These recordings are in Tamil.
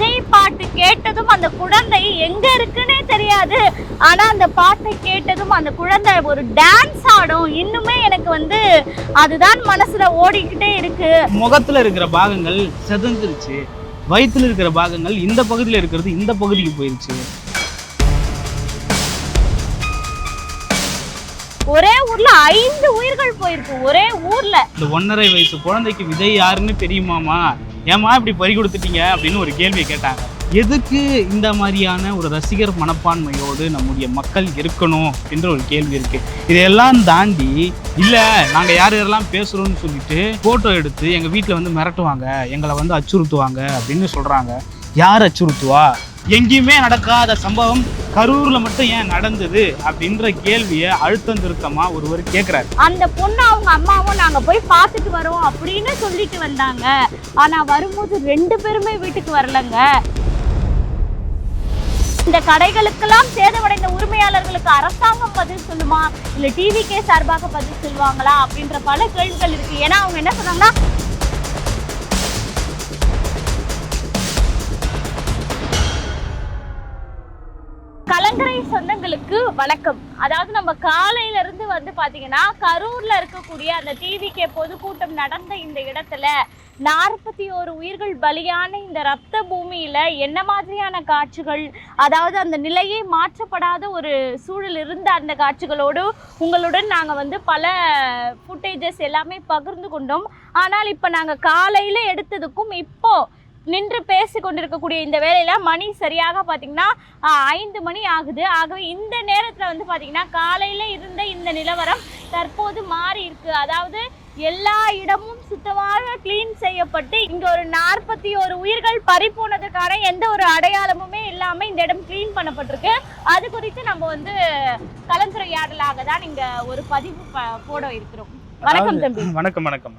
விஜய் பாட்டு கேட்டதும் அந்த குழந்தை எங்க இருக்குன்னே தெரியாது. ஆனா அந்த பாட்டை கேட்டதும் அந்த குழந்தை ஒரு டான்ஸ் ஆடும். இன்னுமே எனக்கு வந்து அதுதான் மனசுல ஓடிக்கிட்டே இருக்கு. முகத்துல இருக்கிற பாகங்கள் செதஞ்சிருச்சு வயித்துல இருக்கிற பாகங்கள் இந்த பகுதியில் இருக்கிறது இந்த பகுதிக்கு போயிருச்சு. ஒரே ஊர்ல ஐந்து உயிர்கள் போயிருக்கு ஒரே ஊர்ல. இந்த ஒன்றரை வயசு குழந்தைக்கு விதை யாருன்னு தெரியுமாமா? ஏமா இப்படி பறி கொடுத்துட்டீங்க? அப்படின்னு ஒரு கேள்வி கேட்டாங்க. எதுக்கு இந்த மாதிரியான ஒரு ரசிகர் மனப்பான்மையோடு நம்முடைய மக்கள் இருக்கணும் என்ற ஒரு கேள்வி இருக்கு. இதையெல்லாம் தாண்டி இல்ல நாங்க யார் யாரெல்லாம் பேசுறோம்னு சொல்லிட்டு போட்டோ எடுத்து எங்க வீட்டில் வந்து மிரட்டுவாங்க எங்களை வந்து அச்சுறுத்துவாங்க அப்படின்னு சொல்றாங்க. யார் அச்சுறுத்துவா? எங்கேயுமே நடக்காத சம்பவம் கரூர்ல மட்டும் ஏன் நடந்தது அப்படின்ற கேள்வியை அழுத்தம் திருத்தமா ஒருவர் கேட்கிறாரு அந்த பொண்ணு அவங்க அம்மாவும் நாங்க போய் பார்த்துட்டு வரோம் அப்படின்னு சொல்லிட்டு வந்தாங்க. ஆனா வரும்போது ரெண்டு பேருமே வீட்டுக்கு வரலங்க. இந்த கடைகளுக்கெல்லாம் சேதமடைந்த உரிமையாளர்களுக்கு அரசாங்கம் பதில் சொல்லுமா? இல்ல டிவிகே சார்பாக பதில் சொல்லுவாங்களா? அப்படின்ற பல கேள்விகள் இருக்கு. ஏன்னா அவங்க என்ன சொன்னாங்கன்னா வணக்கம். அதாவது நம்ம காலையில இருந்து வந்து பாத்தீங்கன்னா கரூர்ல இருக்கக்கூடிய அந்த டிவிகே பொதுக்கூட்டம் நடந்த இந்த இடத்துல நாற்பத்தி ஓரு உயிர்கள் பலியான இந்த ரத்த பூமியில என்ன மாதிரியான காட்சிகள் அதாவது அந்த நிலையே மாற்றப்படாத ஒரு சூழல் இருந்த அந்த காட்சிகளோடு உங்களுடன் நாங்க வந்து பல ஃபுட்டேஜஸ் எல்லாமே பகிர்ந்து கொண்டோம். ஆனால் இப்போ நாங்க காலையில எடுத்ததுக்கும் இப்போ நின்று பேசி கொண்டிருக்கக்கூடிய இந்த வேலையில மணி சரியாக பார்த்தீங்கன்னா ஐந்து மணி ஆகுது. ஆகவே இந்த நேரத்தில் வந்து பார்த்தீங்கன்னா காலையில் இருந்த இந்த நிலவரம் தற்போது மாறி இருக்கு. அதாவது எல்லா இடமும் சுத்தமாக க்ளீன் செய்யப்பட்டு இங்க ஒரு நாற்பத்தி ஒரு உயிர்கள் பறி போனதுக்கான எந்த ஒரு அடையாளமுமே இல்லாம இந்த இடம் க்ளீன் பண்ணப்பட்டிருக்கு. அது குறித்து நம்ம வந்து கலந்துரையாடலாக தான் இங்க ஒரு பதிவு போட இருக்கிறோம். வணக்கம் தம்பி. வணக்கம் வணக்கம்.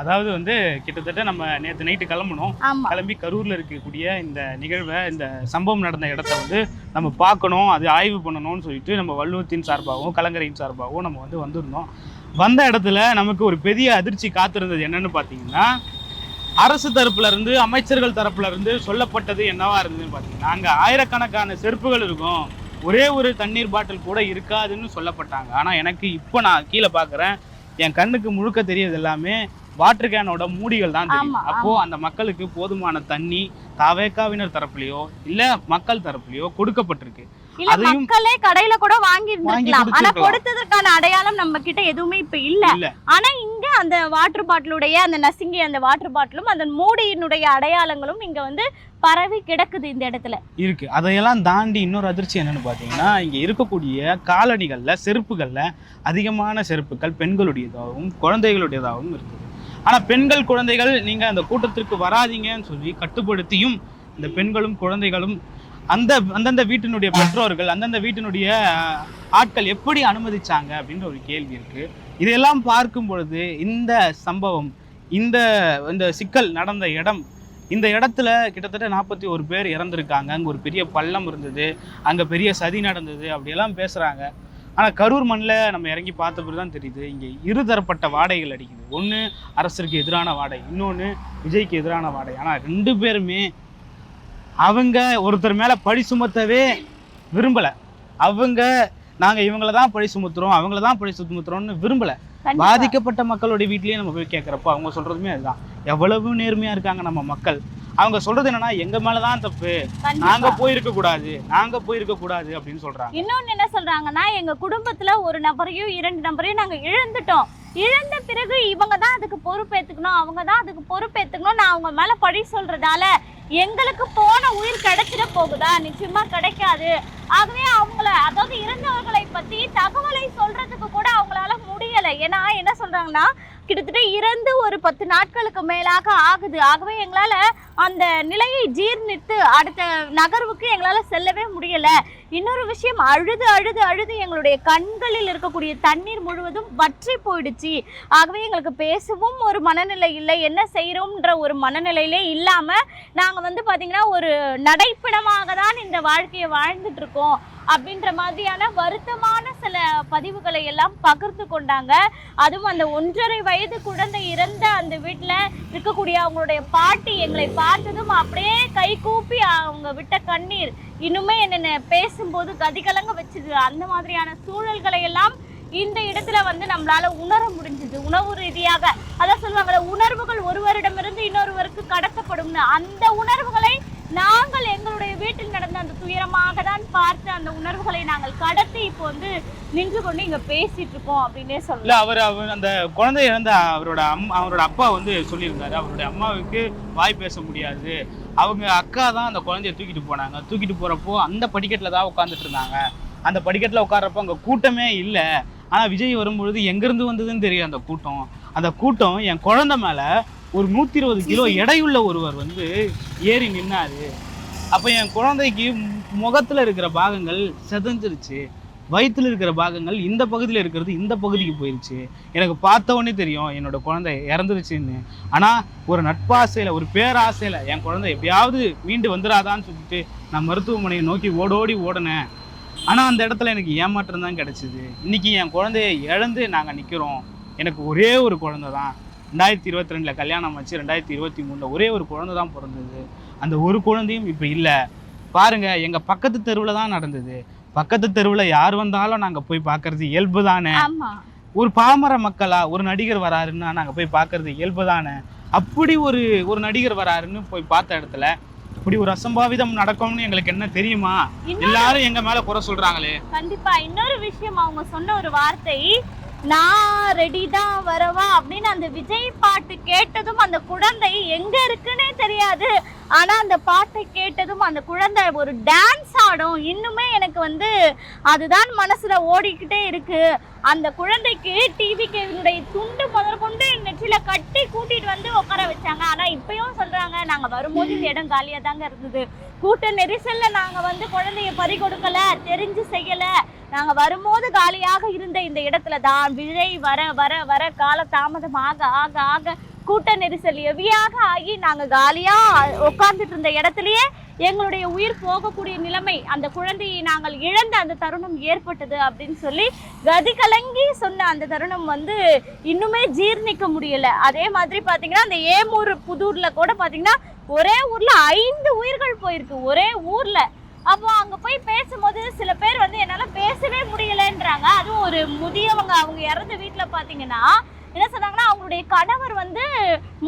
அதாவது வந்து கிட்டத்தட்ட நம்ம நேற்று நைட்டு கிளம்பணும் கிளம்பி கரூர்ல இருக்கக்கூடிய இந்த நிகழ்வை இந்த சம்பவம் நடந்த இடத்த வந்து நம்ம பார்க்கணும் அது ஆய்வு பண்ணணும்னு சொல்லிட்டு நம்ம வள்ளுவத்தின் சார்பாகவும் கலங்கரையின் சார்பாகவும் நம்ம வந்து வந்திருந்தோம். வந்த இடத்துல நமக்கு ஒரு பெரிய அதிர்ச்சி காத்திருந்தது என்னன்னு பார்த்தீங்கன்னா அரசு தரப்புல இருந்து அமைச்சர்கள் தரப்புல இருந்து சொல்லப்பட்டது என்னவா இருந்ததுன்னு பார்த்தீங்கன்னா அங்க ஆயிரக்கணக்கான செருப்புகள் இருக்கும். ஒரே ஒரு தண்ணீர் பாட்டில் கூட இருக்காதுன்னு சொல்லப்பட்டாங்க. ஆனா எனக்கு இப்போ நான் கீழே பார்க்குறேன். என் கண்ணுக்கு முழுக்க தெரியறது எல்லாமே. வாட்டர் கேனோட மூடிகள் தான் தெரியும். அப்போ அந்த மக்களுக்கு போதுமான தண்ணி தாவேக்காவினர் தரப்புலையோ இல்ல மக்கள் தரப்புலையோ கொடுக்கப்பட்டிருக்கு. மக்களே கடையில கூட வாங்கி இருந்திருக்கலாம். ஆனா. கொடுத்ததற்கான அடையாளம் நம்ம கிட்ட எதுவுமே இப்ப இல்ல. ஆனா இங்க அந்த வாட்டர் பாட்டிலுடைய அந்த நசுங்கி அந்த வாட்டர் பாட்டிலும் அந்த மூடியினுடைய அடையாளங்களும் இங்க வந்து பரவி கிடக்குது இந்த இடத்துல. இருக்கு. அதையெல்லாம் தாண்டி இன்னொரு அதிர்ச்சி என்னன்னு பார்த்தீங்கன்னா இங்க இருக்கக்கூடிய காலணிகள்ல செருப்புகள்ல அதிகமான செருப்புகள் பெண்களுடையதாகவும் குழந்தைகளுடையதாகவும் இருக்குது ஆனால் பெண்கள் குழந்தைகள் நீங்கள் அந்த கூட்டத்திற்கு வராதீங்கன்னு சொல்லி கட்டுப்படுத்தியும் இந்த பெண்களும் குழந்தைகளும் அந்த அந்தந்த வீட்டினுடைய பெற்றோர்கள் அந்தந்த வீட்டினுடைய ஆட்கள் எப்படி அனுமதிச்சாங்க அப்படின்ற ஒரு கேள்வி இருக்கு. இதையெல்லாம் பார்க்கும் பொழுது இந்த சம்பவம் இந்த இந்த சிக்கல் நடந்த இடம் இந்த இடத்துல கிட்டத்தட்ட நாற்பத்தி ஒரு பேர் இறந்துருக்காங்க. அங்கே ஒரு பெரிய பள்ளம் இருந்தது அங்கே பெரிய சதி நடந்தது அப்படியெல்லாம் பேசுகிறாங்க ஆனால் கரூர் மண்ணில் நம்ம இறங்கி பார்த்த பிறகு தான் தெரியுது இங்கே இருதரப்பட்ட வாடைகள் அடிக்குது. ஒன்று அரசருக்கு எதிரான வாடை இன்னொன்று விஜய்க்கு எதிரான வாடை. ஆனால் ரெண்டு பேருமே அவங்க ஒருத்தர் மேலே பழி சுமத்தவே விரும்பலை. அவங்க நாங்கள் இவங்கள தான் பழி சுமத்துறோம் அவங்கள தான் பழி சுமத்துறோம்னு விரும்பலை. பாதிக்கப்பட்ட மக்களுடைய வீட்லயே நம்ம போய் கேட்குறப்போ அவங்க சொல்றதுமே அதுதான். எவ்வளவு நேர்மையா இருக்காங்க நம்ம மக்கள். அவங்க சொல்றது என்னன்னா எங்க மேலதான் தப்பு. நாங்க போயிருக்க கூடாது நாங்க போயிருக்க கூடாது அப்படின்னு சொல்றாங்க. இன்னொன்னு என்ன சொல்றாங்கன்னா எங்க குடும்பத்துல ஒரு நபரையும் இரண்டு நபரையும் நாங்க இழந்துட்டோம். இழந்த பிறகு இவங்க தான் அதுக்கு பொறுப்பேத்துக்கணும். அவங்க தான் அதுக்கு பொறுப்பேத்துக்கணும் நான் அவங்க மேல பழி சொல்றதால எங்களுக்கு போன உயிர் கிடைச்சிட போகுதா? நிச்சயமா கிடைக்காது. ஆகவே அவங்கள அதாவது இறந்தவர்களை பத்தி தகவலை சொல்றதுக்கு கூட அவங்களால முடியல. ஏன்னா என்ன சொல்றாங்கன்னா கிட்டத்தட்ட இறந்து ஒரு பத்து நாட்களுக்கு மேலாக ஆகுது. ஆகவே எங்களால் அந்த நிலையை ஜீர்ணித்து அடுத்த நகர்வுக்கு எங்களால் செல்லவே முடியலை. இன்னொரு விஷயம் அழுது அழுது அழுது எங்களுடைய கண்களில் இருக்கக்கூடிய தண்ணீர் முழுவதும் வற்றி போயிடுச்சு. ஆகவே எங்களுக்கு பேசவும் ஒரு மனநிலை இல்லை. என்ன செய்கிறோம்ன்ற ஒரு மனநிலையிலே இல்லாமல் நாங்கள் வந்து பார்த்திங்கன்னா ஒரு நடைப்பிணமாக தான் இந்த வாழ்க்கையை வாழ்ந்துட்டு இருக்கோம். அப்படின்ற மாதிரியான வருத்தமான சில பதிவுகளை எல்லாம் பகிர்ந்து கொண்டாங்க. அதுவும் அந்த ஒன்றரை வயது குழந்தை இறந்த அந்த வீட்டில் இருக்கக்கூடிய அவங்களுடைய பாட்டி எங்களை பார்த்ததும் அப்படியே கை கூப்பி அவங்க விட்ட கண்ணீர். இன்னுமே என்னென்ன பேசும்போது கதிகலங்க வச்சுது. அந்த மாதிரியான சூழல்களை எல்லாம் இந்த இடத்துல வந்து நம்மளால உணர முடிஞ்சது. உணவு ரீதியாக அதான் சொல்லுவாங்கல்ல உணர்வுகள் ஒருவரிடமிருந்து இன்னொருவருக்கு கடத்தப்படும்னு. அந்த உணர்வுகளை நாங்கள் எங்களுடைய வீட்டில் நடந்த அந்த துயரமாக தான் பார்த்து அந்த உணர்வுகளை நாங்கள் கடத்தி இப்போ வந்து நின்று கொண்டு இங்க பேசிட்டு இருக்கோம் அப்படின்னே சொல்லலாம். அவர் அவர் அந்த குழந்தை இறந்த அவரோட அம்மா அவரோட அப்பா வந்து சொல்லியிருந்தாரு. அவருடைய அம்மாவுக்கு வாய் பேச முடியாது. அவங்க அக்கா தான் அந்த குழந்தைய தூக்கிட்டு போனாங்க. தூக்கிட்டு போறப்போ அந்த படிக்கட்டில் தான் உட்காந்துட்டு இருந்தாங்க. அந்த படிக்கட்டில் உட்கார்றப்போ அங்கே கூட்டமே இல்லை. ஆனால் விஜய் வரும்பொழுது எங்கேருந்து வந்ததுன்னு தெரியும் அந்த கூட்டம். அந்த கூட்டம் என் குழந்தை மேலே ஒரு நூற்றி இருபது கிலோ எடையுள்ள ஒருவர் வந்து ஏறி நின்னாரு. அப்போ என் குழந்தைக்கு முகத்தில் இருக்கிற பாகங்கள் செதஞ்சிருச்சு. வயித்துல இருக்கிற பாகங்கள் இந்த பகுதியில் இருக்கிறது இந்த பகுதிக்கு போயிருச்சு. எனக்கு பார்த்த உடனே தெரியும் என்னோட குழந்தை இறந்துருச்சுன்னு. ஆனால் ஒரு நட்பாசையில் ஒரு பேராசையில் என் குழந்தை எப்படியாவது மீண்டு வந்துடாதான்னு சொல்லிட்டு நான் மருத்துவமனையை நோக்கி ஓடோடி ஓடினேன். ஆனால் அந்த இடத்துல எனக்கு ஏமாற்றம் தான் கிடச்சிது. இன்னைக்கு என் குழந்தைய இழந்து நாங்கள் நிற்கிறோம் எனக்கு ஒரே ஒரு குழந்தை தான் ரெண்டாயிரத்தி இருபத்தி ரெண்டில் கல்யாணம் ஆச்சு. ரெண்டாயிரத்தி இருபத்தி மூணில் ஒரே ஒரு குழந்தை தான் பிறந்தது. அந்த ஒரு குழந்தையும் இப்போ இல்லை. பாருங்க எங்கள் பக்கத்து தெருவில் தான் நடந்தது. பக்கத்து தெருவில் யார் வந்தாலும் நாங்கள் போய் பார்க்கறது இயல்பு தானே. ஒரு பாமர மக்களா ஒரு நடிகர் வராருன்னா நாங்கள் போய் பார்க்கறது இயல்பு தானே. அப்படி ஒரு ஒரு நடிகர் வராருன்னு போய் பார்த்த இடத்துல இப்படி ஒரு அசம்பாவிதம் நடக்கும்னு எங்களுக்கு என்ன தெரியுமா? எல்லாரும் எங்க மேல குறை சொல்றாங்களே. கண்டிப்பா. இன்னொரு விஷயம் அவங்க சொன்ன ஒரு வார்த்தை நான் ரெடி தான் வரவா அப்படின்னு அந்த விஜய் பாட்டு கேட்டதும் அந்த குழந்தை எங்க இருக்குன்னே தெரியாது. ஆனா அந்த பாட்டை கேட்டதும் அந்த குழந்தை ஒரு டான்ஸ் ஆடும். இன்னுமே எனக்கு வந்து அதுதான் மனசுல ஓடிக்கிட்டே இருக்கு. அந்த குழந்தைக்கு டிவி கேவினுடைய துண்டு முதல் கொண்டு நெற்றில கட்டி கூட்டிட்டு வந்து உட்கார வச்சாங்க. ஆனா இப்பயும் சொல்றாங்க நாங்க வரும்போது இந்த இடம் காலியா தாங்க இருந்தது. கூட்ட நெரிசல்ல நாங்க வந்து குழந்தைய பறி கொடுக்கல தெரிஞ்சு செய்யல. நாங்க வரும்போது காலியாக இருந்த இந்த இடத்துல தான் விழை வர வர வர கால தாமதம் ஆக ஆக ஆக கூட்ட நெரிசல் எவியாக ஆகி நாங்க காலியா உட்கார்ந்துட்டு இருந்த இடத்துலயே எங்களுடைய உயிர் போகக்கூடிய நிலைமை அந்த குழந்தையை நாங்கள் இழந்த அந்த தருணம் ஏற்பட்டது அப்படின்னு சொல்லி கதி கலங்கி சொன்ன அந்த தருணம் வந்து இன்னுமே ஜீர்ணிக்க முடியல. அதே மாதிரி பாத்தீங்கன்னா அந்த ஏமூர் புதூர்ல கூட பாத்தீங்கன்னா ஒரே ஊர்ல ஐந்து உயிர்கள் போயிருக்கு. ஒரே ஊர்ல அப்போ அங்க போய் பேசும்போது சில பேர் வந்து என்னால பேசவே முடியலன்றாங்க. அதுவும் ஒரு முதியவங்க அவங்க இறந்த வீட்டுல பாத்தீங்கன்னா என்ன சொன்னாங்கன்னா அவங்களுடைய கணவர் வந்து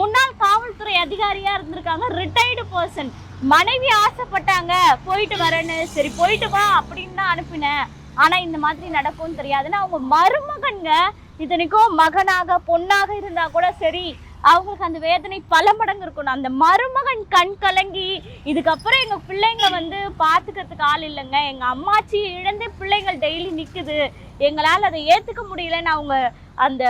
முன்னாள் காவல்துறை அதிகாரியா இருந்திருக்காங்க ரிட்டையர்டு பர்சன் மனைவி ஆசைப்பட்டாங்க போயிட்டு வரேன்னு. சரி போயிட்டு வா அப்படின்னு தான் அனுப்பினேன். ஆனா இந்த மாதிரி நடக்கும்னு தெரியாதுன்னா அவங்க மருமகன்க இத்தனைக்கும் மகனாக பொண்ணாக இருந்தா கூட சரி அவங்களுக்கு அந்த வேதனை பல மடங்கு இருக்கணும். அந்த மருமகன் கண் கலங்கி இதுக்கப்புறம் எங்கள் பிள்ளைங்க வந்து பார்த்துக்கிறதுக்கு ஆள் இல்லைங்க. எங்கள் அம்மாச்சி இழந்து பிள்ளைங்கள் டெய்லி நிற்குது எங்களால் அதை ஏற்றுக்க முடியலன்னு அவங்க அந்த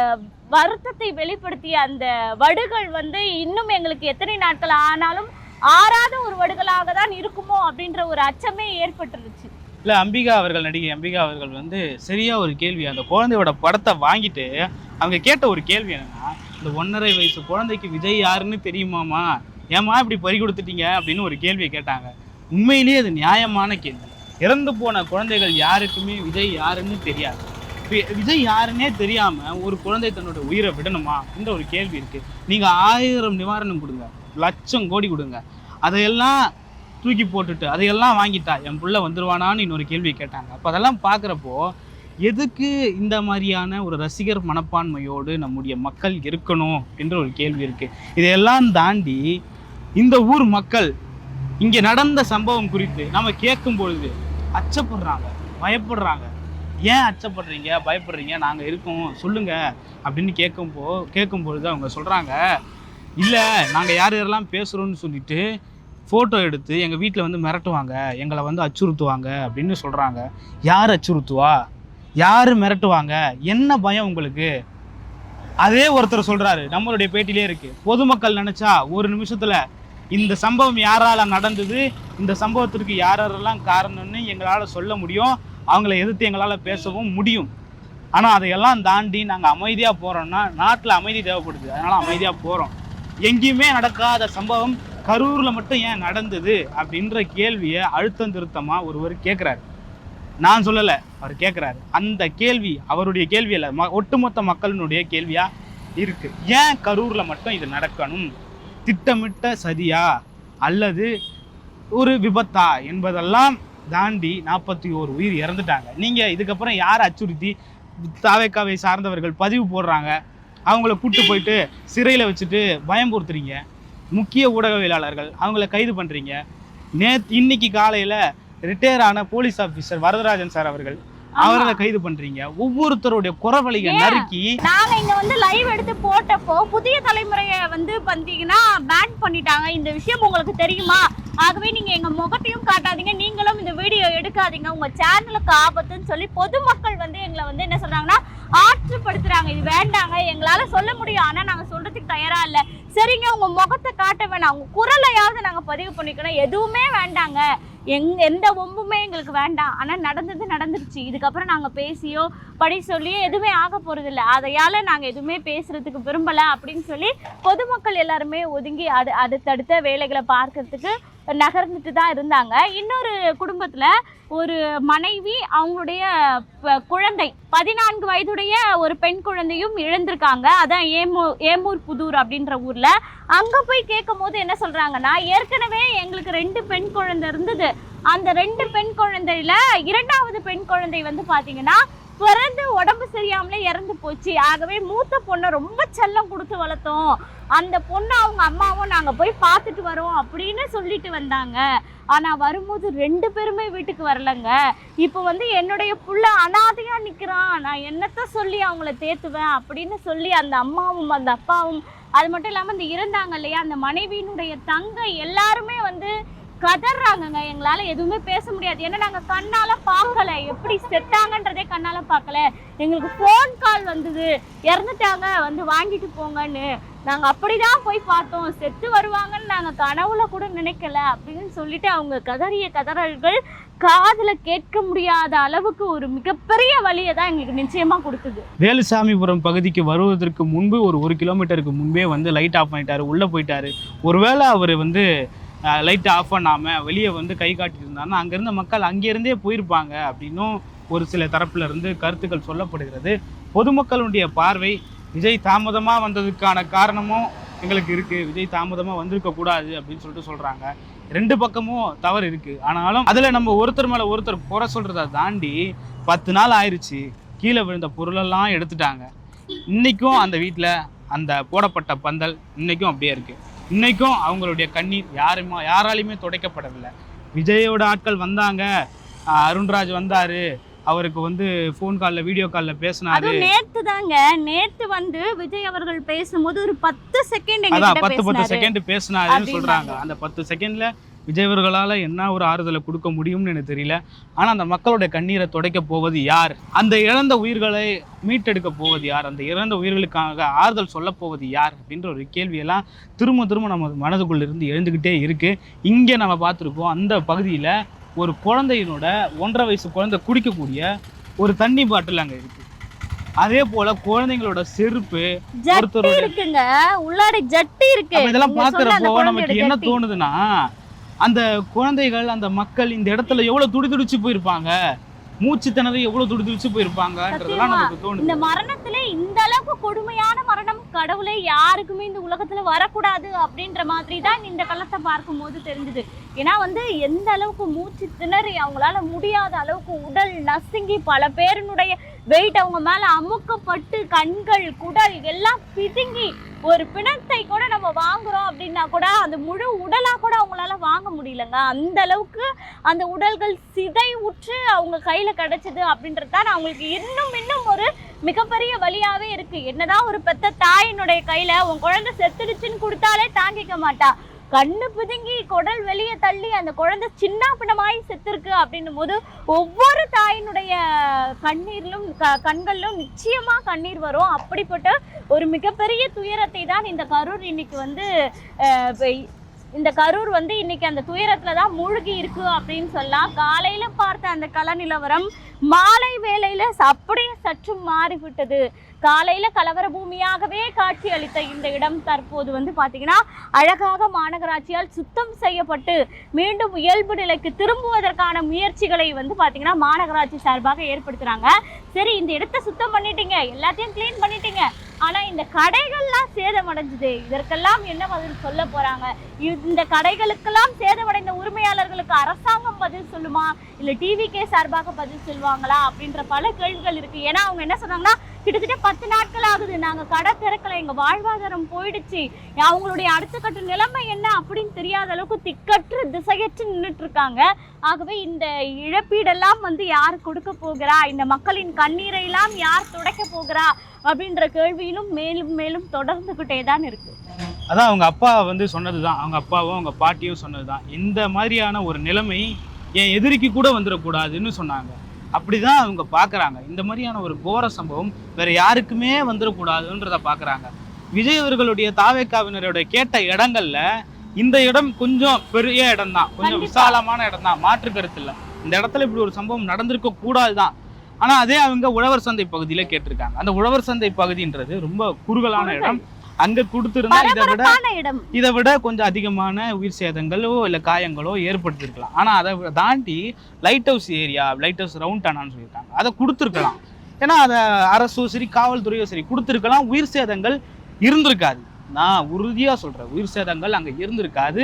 வருத்தத்தை வெளிப்படுத்திய அந்த வடுகள் வந்து இன்னும் எங்களுக்கு எத்தனை நாட்கள் ஆனாலும் ஆறாத ஒரு வடுகளாக தான் இருக்குமோ அப்படின்ற ஒரு அச்சமே ஏற்பட்டுருச்சு. இல்லை அம்பிகா அவர்கள் நடிகை அம்பிகா அவர்கள் வந்து சரியாக ஒரு கேள்வி அந்த குழந்தையோட படத்தை வாங்கிட்டு அவங்க கேட்ட ஒரு கேள்வி என்னன்னா இந்த ஒன்றரை வயசு குழந்தைக்கு விஜய் யாருன்னு தெரியுமாமா? ஏமா இப்படி பறி கொடுத்துட்டீங்க? அப்படின்னு ஒரு கேள்வியை கேட்டாங்க. உண்மையிலேயே அது நியாயமான கேள்வி. இறந்து போன குழந்தைகள் யாருக்குமே விஜய் யாருன்னு தெரியாது. வி- விஜய் யாருன்னே தெரியாமல் ஒரு குழந்தை தன்னோட உயிரை விடணுமா? என்ற ஒரு கேள்வி இருக்குது நீங்கள் ஆயிரம் நிவாரணம் கொடுங்க. லட்சம் கோடி கொடுங்க. அதையெல்லாம் தூக்கி போட்டுட்டு அதையெல்லாம் வாங்கிட்டா என் பிள்ளை வந்துருவானான்னு இன்னொரு கேள்வி கேட்டாங்க. அப்போ அதெல்லாம் பார்க்குறப்போ எதுக்கு இந்த மாதிரியான ஒரு ரசிகர் மனப்பான்மையோடு நம்முடைய மக்கள் இருக்கணும் என்ற ஒரு கேள்வி இருக்குது இதையெல்லாம் தாண்டி இந்த ஊர் மக்கள் இங்கே நடந்த சம்பவம் குறித்து நம்ம கேட்கும் பொழுது அச்சப்படுறாங்க பயப்படுறாங்க. ஏன் அச்சப்படுறீங்க பயப்படுறீங்க? நாங்கள் இருக்கோம் சொல்லுங்கள் அப்படின்னு கேட்கும்போ கேட்கும் பொழுது அவங்க சொல்கிறாங்க இல்லை நாங்கள் யார் யாரெல்லாம் பேசுகிறோன்னு சொல்லிட்டு ஃபோட்டோ எடுத்து எங்கள் வீட்டில் வந்து மிரட்டுவாங்க எங்களை வந்து அச்சுறுத்துவாங்க அப்படின்னு சொல்கிறாங்க யார் அச்சுறுத்துவா? யார் மிரட்டுவாங்க? என்ன பயம் உங்களுக்கு? அதே ஒருத்தர் சொல்கிறாரு நம்மளுடைய பேட்டிலே இருக்குது பொதுமக்கள் நினச்சா ஒரு நிமிஷத்தில் இந்த சம்பவம் யாரால் நடந்தது? இந்த சம்பவத்திற்கு யார் யாரெல்லாம் காரணம்னு எங்களால் சொல்ல முடியும். அவங்கள எதிர்த்து எங்களால் பேசவும் முடியும். ஆனால் அதையெல்லாம் தாண்டி நாங்கள் அமைதியாக போகிறோம்னா நாட்டில் அமைதி தேவைப்படுது. அதனால் அமைதியாக போகிறோம் எங்கேயுமே நடக்காத சம்பவம் கரூரில் மட்டும் ஏன் நடந்தது? அப்படின்ற கேள்வியை அழுத்தம் திருத்தமாக ஒருவர் கேட்குறாரு நான் சொல்லலை அவர் கேட்குறாரு அந்த கேள்வி அவருடைய கேள்வி இல்லை ம ஒட்டுமொத்த மக்களினுடைய கேள்வியாக இருக்கு. ஏன் கரூரில் மட்டும் இது நடக்கணும்? திட்டமிட்ட சதியா அல்லது ஒரு விபத்தா? என்பதெல்லாம் தாண்டி நாற்பத்தி ஓரு உயிர் இறந்துட்டாங்க. நீங்கள் இதுக்கப்புறம் யார் அச்சுறுத்தி தாவேக்காவை சார்ந்தவர்கள் பதிவு போடுறாங்க? அவங்கள கூட்டு போயிட்டு சிறையில் வச்சுட்டு பயம்புறுத்துறீங்க முக்கிய ஊடகவியலாளர்கள் அவங்கள கைது பண்ணுறீங்க நேத் இன்னைக்கு காலையில் ரிட்டையர் ஆன போலீஸ் ஆஃபீஸர் வரதராஜன் சார் அவர்கள் அவர்களை கைது பண்றீங்க. ஒவ்வொருத்தருடைய குறவழியை நறுக்கி நாங்க இங்க வந்து லைவ் எடுத்து போட்டப்போ புதிய தலைமுறைய வந்து பாத்தீங்கன்னா பேன் பண்ணிட்டாங்க. இந்த விஷயம் உங்களுக்கு தெரியுமா? ஆகவே நீங்க எங்க முகத்தையும் காட்டாதீங்க. நீங்களும் இந்த வீடியோ எடுக்காதீங்க. உங்க சேனலுக்கு ஆபத்துன்னு சொல்லி பொதுமக்கள் வந்து எங்களை வந்து என்ன சொல்றாங்கன்னா ஆற்றுப்படுத்துறாங்க. இது வேண்டாங்க. எங்களால சொல்ல முடியும். ஆனா நாங்க சொல்றதுக்கு தயாரா இல்ல. சரிங்க உங்க முகத்தை காட்ட வேணாம். உங்க குரலையாவது நாங்க பதிவு பண்ணிக்கணும். எதுவுமே வேண்டாங்க. எங் எந்த ஒம்புமே எங்களுக்கு வேண்டாம். ஆனா நடந்தது நடந்துருச்சு. இதுக்கப்புறம் நாங்க பேசியோ படி சொல்லியோ எதுவுமே ஆக போறது அதையால் அதையால நாங்க எதுவுமே பேசுறதுக்கு விரும்பல அப்படின்னு சொல்லி பொதுமக்கள் எல்லாருமே ஒதுங்கி அது அடுத்தடுத்த வேலைகளை பார்க்கறதுக்கு நகர்ந்துட்டு தான் இருந்தாங்க. இன்னொரு குடும்பத்தில் ஒரு மனைவி அவங்களுடைய குழந்தை பதினான்கு வயதுடைய ஒரு பெண் குழந்தையும் இழந்திருக்காங்க. அதான் ஏமூ ஏமூர் புதூர் அப்படின்ற ஊரில். அங்கே போய் கேட்கும் போது என்ன சொல்கிறாங்கன்னா ஏற்கனவே எங்களுக்கு ரெண்டு பெண் குழந்தை இருந்தது. அந்த ரெண்டு பெண் குழந்தையில இரண்டாவது பெண் குழந்தை வந்து பார்த்திங்கன்னா பிறந்து உடம்பு சரியாமலே இறந்து போச்சு. ஆகவே மூத்த பொண்ணை ரொம்ப செல்லம் கொடுத்து வளர்த்தோம். அந்த பொண்ணை அவங்க அம்மாவும் நாங்கள் போய் பார்த்துட்டு வரோம் அப்படின்னு சொல்லிட்டு வந்தாங்க. ஆனால் வரும்போது ரெண்டு பேருமே வீட்டுக்கு வரலங்க. இப்போ வந்து என்னுடைய புள்ள அனாதையாக நிற்கிறான் நான் என்னத்த சொல்லி அவங்கள தேத்துவேன் அப்படின்னு சொல்லி அந்த அம்மாவும் அந்த அப்பாவும் அது மட்டும் இல்லாமல் இந்த இருந்தாங்க இல்லையா அந்த மனைவியினுடைய தங்கை எல்லாருமே வந்து கதறாங்கங்க. எங்களால எதுவுமே பேச முடியாது. ஏன்னா நாங்க கண்ணால பார்க்கல. எப்படி செத்தாங்கன்றதே கண்ணால பார்க்கல. எங்களுக்கு ஃபோன் கால் வந்தது. இறந்துட்டாங்க. வந்து வாங்கிட்டு போங்கன்னு. நாங்க அப்படிதான் போய் பார்த்தோம். செத்து வருவாங்கன்னு நாங்க கனவுல கூட நினைக்கல அப்படின்னு சொல்லிட்டு அவங்க கதறிய கதறல்கள் காதுல கேட்க முடியாத அளவுக்கு ஒரு மிகப்பெரிய வழியை தான் எங்களுக்கு நிச்சயமா கொடுத்தது. வேலுசாமிபுரம் பகுதிக்கு வருவதற்கு முன்பு ஒரு ஒரு கிலோமீட்டருக்கு முன்பே வந்து லைட் ஆஃப் பண்ணிட்டாரு. உள்ளே போயிட்டாரு. ஒருவேளை அவர் வந்து லைட்டை ஆஃப் பண்ணாமல் வெளியே வந்து கை காட்டியிருந்தாங்கன்னா அங்கேருந்து அங்கேருந்த மக்கள் அங்கேருந்தே போயிருப்பாங்க அப்படின்னும் ஒரு சில தரப்பில் இருந்து கருத்துக்கள் சொல்லப்படுகிறது. பொதுமக்களுடைய பார்வை விஜய் தாமதமாக வந்ததுக்கான காரணமும் எங்களுக்கு இருக்குது விஜய் தாமதமாக வந்திருக்கக்கூடாது அப்படின்னு சொல்லிட்டு சொல்கிறாங்க ரெண்டு பக்கமும் தவறு இருக்குது ஆனாலும் அதில் நம்ம ஒருத்தர் மேலே ஒருத்தர் குறை சொல்கிறத தாண்டி பத்து நாள் ஆயிடுச்சு கீழே விழுந்த பொருளெல்லாம் எடுத்துட்டாங்க. இன்றைக்கும் அந்த வீட்டில் அந்த போடப்பட்ட பந்தல் இன்றைக்கும் அப்படியே இருக்குது இன்னைக்கும் அவங்களுடைய கண்ணீர் யாருமா யாராலையுமே துடைக்கப்படவில்லை. விஜயோட ஆட்கள் வந்தாங்க. அருண்ராஜ் வந்தாரு. அவருக்கு வந்து ஃபோன் காலில் வீடியோ காலில் பேசினாரு. நேத்து தாங்க. நேத்து வந்து விஜய் அவர்கள் பேசும்போது ஒரு பத்து செகண்ட் அதான் பத்து பத்து செகண்ட் பேசினாருன்னு. சொல்றாங்க. அந்த பத்து செகண்ட்ல விஜய் அவர்களால என்ன ஒரு ஆறுதலை கொடுக்க முடியும்னு எனக்கு தெரியல. ஆனா அந்த மக்களுடைய கண்ணீரை துடைக்க போவது யார்? அந்த இழந்த உயிர்களை மீட்டெடுக்க போவது யார்? அந்த இறந்த உயிர்களுக்காக ஆறுதல் சொல்ல போவது யார்? அப்படின்ற ஒரு கேள்வியெல்லாம் திரும்ப திரும்ப நம்ம மனதுக்குள்ள இருந்து எழுந்துக்கிட்டே இருக்கு. இங்கே நம்ம பார்த்துருக்கோம் அந்த பகுதியில ஒரு குழந்தையினோட ஒன்றரை வயசு குழந்தை குடிக்கக்கூடிய ஒரு தண்ணி பாட்டில் அங்க இருக்கு. அதே போல குழந்தைங்களோட செருப்பு ஜட்டி ஒருத்தருடைய இருக்குங்க. உள்ளாடி ஜட்டி இருக்கு. இதெல்லாம் பாக்குறப்போ நமக்கு என்ன. தோணுதுன்னா அந்த குழந்தைகள் அந்த மக்கள் இந்த இடத்துல எவ்வளவு துடி துடிச்சு போயிருப்பாங்க மூச்சு திணறி எவ்வளவு துடி துடிச்சு போயிருப்பாங்கன்றதெல்லாம் சத்தியமா. நமக்கு தோணுது இந்த மரணத்துல இந்த அளவுக்கு கொடுமையான மரணம் கடவுளே யாருக்குமே இந்த உலகத்துல வரக்கூடாது அப்படின்ற மாதிரி தான் இந்த கள்ளத்தை பார்க்கும்போது தெரிஞ்சுது. ஏன்னா வந்து எந்த அளவுக்கு மூச்சு திணறி அவங்களால முடியாத அளவுக்கு உடல் நசுங்கி பல பேரினுடைய வெயிட் அவங்க மேல அமுக்கப்பட்டு கண்கள் குடல் எல்லாம் பிதுங்கி ஒரு பிணத்தை கூட நம்ம வாங்குறோம் அப்படின்னா கூட அந்த முழு உடலா கூட அவங்களால வாங்க முடியலங்க. அந்த அளவுக்கு அந்த உடல்கள் சிதை உற்று அவங்க கையில கிடைச்சது அப்படின்றது தான் அவங்களுக்கு இன்னும் இன்னும் ஒரு மிகப்பெரிய வழியாவே இருக்கு. என்னதான் ஒரு பெத்த தாயினுடைய கையில உன் குழந்தை செத்துடுச்சுன்னு கொடுத்தாலே தாங்கிக்க மாட்டா. கண்ணு பிதுங்கி குடல் வெளியே தள்ளி அந்த குழந்தை சின்ன பின்னமாயி செத்துருக்கு அப்படின்னும் போது ஒவ்வொரு தாயினுடைய கண்ணீரிலும் க- கண்களிலும் நிச்சயமா கண்ணீர் வரும். அப்படிப்பட்ட ஒரு மிகப்பெரிய துயரத்தை தான் இந்த கரூர் இன்னைக்கு வந்து இந்த கரூர் வந்து இன்னைக்கு அந்த துயரத்துல தான் மூழ்கி இருக்கு அப்படின்னு சொல்லலாம். காலையில பார்த்த அந்த கள நிலவரம் மாலை வேளையில அப்படியே சற்று மாறிவிட்டது. காலையில கலவர பூமியாகவே காட்சி அளித்த இந்த இடம் தற்போது வந்து பாத்தீங்கன்னா அழகாக மாநகராட்சியால் சுத்தம் செய்யப்பட்டு மீண்டும் இயல்பு நிலைக்கு திரும்புவதற்கான முயற்சிகளை வந்து பாத்தீங்கன்னா மாநகராட்சி சார்பாக ஏற்படுத்துறாங்க. சரி இந்த இடத்த சுத்தம் பண்ணிட்டீங்க. எல்லாத்தையும் க்ளீன் பண்ணிட்டீங்க. ஆனா இந்த கடைகள்லாம் சேதமடைஞ்சுது. இதற்கெல்லாம் என்ன பதில் சொல்ல போறாங்க? இந்த கடைகளுக்கெல்லாம் சேதமடைந்த உரிமையாளர்களுக்கு அரசாங்கம் பதில் சொல்லுமா? இல்ல டிவிகே சார்பாக பதில் சொல்லுவாங்களா? அப்படின்ற பல கேள்விகள் இருக்கு. ஏன்னா அவங்க என்ன சொன்னாங்கன்னா கிட்டத்தட்ட பத்து நாட்கள் ஆகுது. நாங்க கடை திறக்கல. எங்க வாழ்வாதாரம் போயிடுச்சு. அவங்களுடைய அடுத்த கட்ட நிலைமை என்ன? அப்படின்னு தெரியாத அளவுக்கு திக்கற்று திசையற்று நின்றுட்டு இருக்காங்க ஆகவே இந்த இழப்பீடெல்லாம் வந்து யார் கொடுக்க போகிறா? இந்த மக்களின் கண்ணீரை எல்லாம் யார் துடைக்க போகிறா? அப்படின்ற கேள்வியிலும் மேலும் மேலும் தொடர்ந்துகிட்டே தான் இருக்கு. அதான் அவங்க அப்பா வந்து சொன்னது தான் அவங்க அப்பாவும் அவங்க பாட்டியும் சொன்னது தான் இந்த மாதிரியான ஒரு நிலைமை என் எதிரிக்கு கூட வந்துடக்கூடாதுன்னு சொன்னாங்க. அப்படிதான் அவங்க பார்க்குறாங்க இந்த மாதிரியான ஒரு கோர சம்பவம் வேற யாருக்குமே வந்துடக்கூடாதுன்றத பார்க்குறாங்க விஜய் அவர்களுடைய தாவேக்காவினருடைய கேட்ட இடங்கள்ல இந்த இடம் கொஞ்சம் பெரிய இடம் தான் கொஞ்சம். விசாலமான இடம் தான் மாற்று கருத்து இல்லை. இந்த இடத்துல இப்படி ஒரு சம்பவம் நடந்திருக்க கூடாது தான் ஆனா அதே அவங்க உழவர் சந்தை பகுதியில கேட்டிருக்காங்க. அந்த உழவர் சந்தை பகுதின்றது ரொம்ப குறுகலான இடம். அங்க கொடுத்திருந்தா இதை விட இதை விட கொஞ்சம் அதிகமான உயிர் சேதங்களோ இல்லை காயங்களோ ஏற்படுத்திருக்கலாம். ஆனால் அதை தாண்டி lighthouse area lighthouse round ஆனான்னு சொல்லியிருக்காங்க. அதை கொடுத்துருக்கலாம். ஏன்னா அதை அரசோ சரி காவல்துறையோ சரி கொடுத்துருக்கலாம். உயிர் சேதங்கள் இருந்திருக்காது. நான் உறுதியாக சொல்கிறேன் உயிர் சேதங்கள் அங்கே இருந்திருக்காது.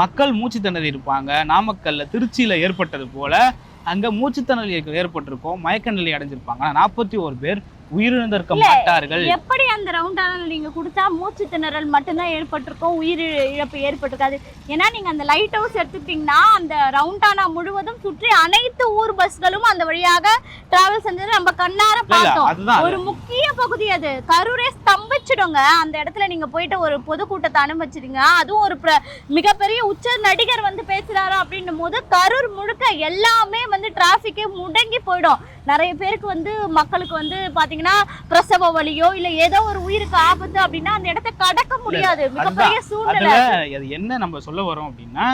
மக்கள் மூச்சு திணறி இருப்பாங்க. நாமக்கல்ல திருச்சியில் ஏற்பட்டது போல அங்கே மூச்சுத்திணறல் ஏற்பட்டிருக்கும். மயக்க நிலை அடைஞ்சிருப்பாங்க. நாற்பத்தி ஒரு பேர் உயிரிழந்திருக்க மாட்டார்கள். எப்படி அந்த ரவுண்டான நீங்க கொடுத்தா மூச்சு திணறல் மட்டும்தான் ஏற்பட்டிருக்கும் உயிர் இழப்பு ஏற்பட்டிருக்காது. ஏன்னா நீங்க அந்த லைட் ஹவுஸ் எடுத்துக்கிட்டீங்கன்னா அந்த ரவுண்டானா முழுவதும் சுற்றி அனைத்து ஊர் பஸ்களும் அந்த வழியாக டிராவல் செஞ்சது நம்ம கண்ணார பார்த்தோம். ஒரு முக்கிய பகுதி அது. கரூரே ஸ்தம்பிச்சிடுங்க. அந்த இடத்துல நீங்க போயிட்டு ஒரு பொதுக்கூட்டத்தை அனுமதிச்சிடுங்க. அதுவும் ஒரு பிர- மிகப்பெரிய உச்ச நடிகர் வந்து பேசுறாரு அப்படின்னும் போது கரூர் முழுக்க எல்லாமே வந்து டிராபிக்கே முடங்கி போயிடும். நிறைய பேருக்கு வந்து மக்களுக்கு வந்து பாத்தீங்கன்னா பிரசவ வலியோ இல்ல ஏதோ ஒரு உயிருக்கு ஆபத்து அப்படின்னா அந்த இடத்த கடக்க முடியாது. மிகப்பெரிய சூழ்நிலை அது. என்ன நம்ம சொல்ல வரோம் அப்படின்னா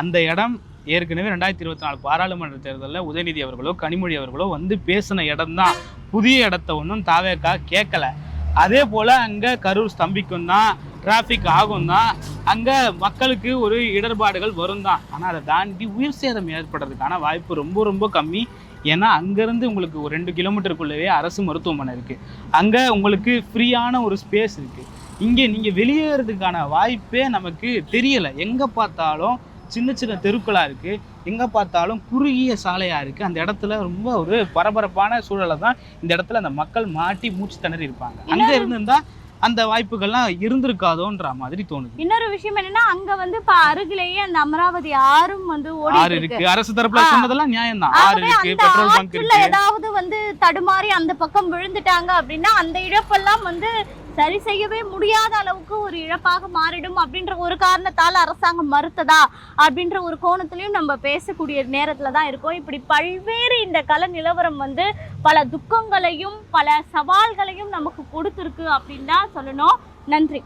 அந்த இடம் ஏற்கனவே ரெண்டாயிரத்தி இருபத்தி நாலு பாராளுமன்ற தேர்தலில் உதயநிதி அவர்களோ கனிமொழி அவர்களோ வந்து பேசின இடம் தான் புதிய இடத்த ஒன்றும் தாவேக்கா கேட்கல அதே போல அங்க கரூர் ஸ்தம்பிக்கும் தான் டிராஃபிக் ஆகும் தான் அங்க மக்களுக்கு ஒரு இடர்பாடுகள் வரும் தான் ஆனா அதை தாண்டி உயிர் சேதம் ஏற்படுறதுக்கான வாய்ப்பு ரொம்ப ரொம்ப கம்மி. ஏன்னா அங்கேருந்து உங்களுக்கு ஒரு ரெண்டு கிலோமீட்டருக்குள்ளவே அரசு மருத்துவமனை இருக்கு. அங்க உங்களுக்கு ஃப்ரீயான ஒரு ஸ்பேஸ் இருக்கு. இங்கே நீங்கள் வெளியேறதுக்கான வாய்ப்பே நமக்கு தெரியலை. எங்கே பார்த்தாலும் சின்ன சின்ன தெருக்களா இருக்கு. எங்கே பார்த்தாலும் குறுகிய சாலையா இருக்கு. அந்த இடத்துல ரொம்ப ஒரு பரபரப்பான சூழலை தான் இந்த இடத்துல அந்த மக்கள் மாட்டி மூச்சு திணறி இருப்பாங்க அங்கே இருந்திருந்தா அந்த வாய்ப்புகள்லாம் இருந்திருக்காதோன்ற மாதிரி தோணுது. இன்னொரு விஷயம் என்னன்னா அங்க வந்து இப்ப அருகிலேயே அந்த அமராவதி ஆறும் வந்து ஆறு ஓடி இருக்கு. அரசு தரப்புல. சொன்னதெல்லாம் நியாயம் தான் ஆறு இருக்கு. பெட்ரோல் பங்க் இருக்கு. ஏதாவது வந்து தடுமாறி அந்த பக்கம் விழுந்துட்டாங்க அப்படின்னா அந்த இழப்பெல்லாம் வந்து சரி செய்யவே முடியாத அளவுக்கு ஒரு இழப்பாக மாறிடும் அப்படின்ற ஒரு காரணத்தால் அரசாங்கம் மறுத்ததா அப்படின்ற ஒரு கோணத்துலையும் நம்ம பேசக்கூடிய நேரத்தில் தான் இருக்கோம். இப்படி பல்வேறு இந்த கல நிலவரம் வந்து பல துக்கங்களையும் பல சவால்களையும் நமக்கு கொடுத்துருக்கு அப்படின்னு தான் சொல்லணும். நன்றி.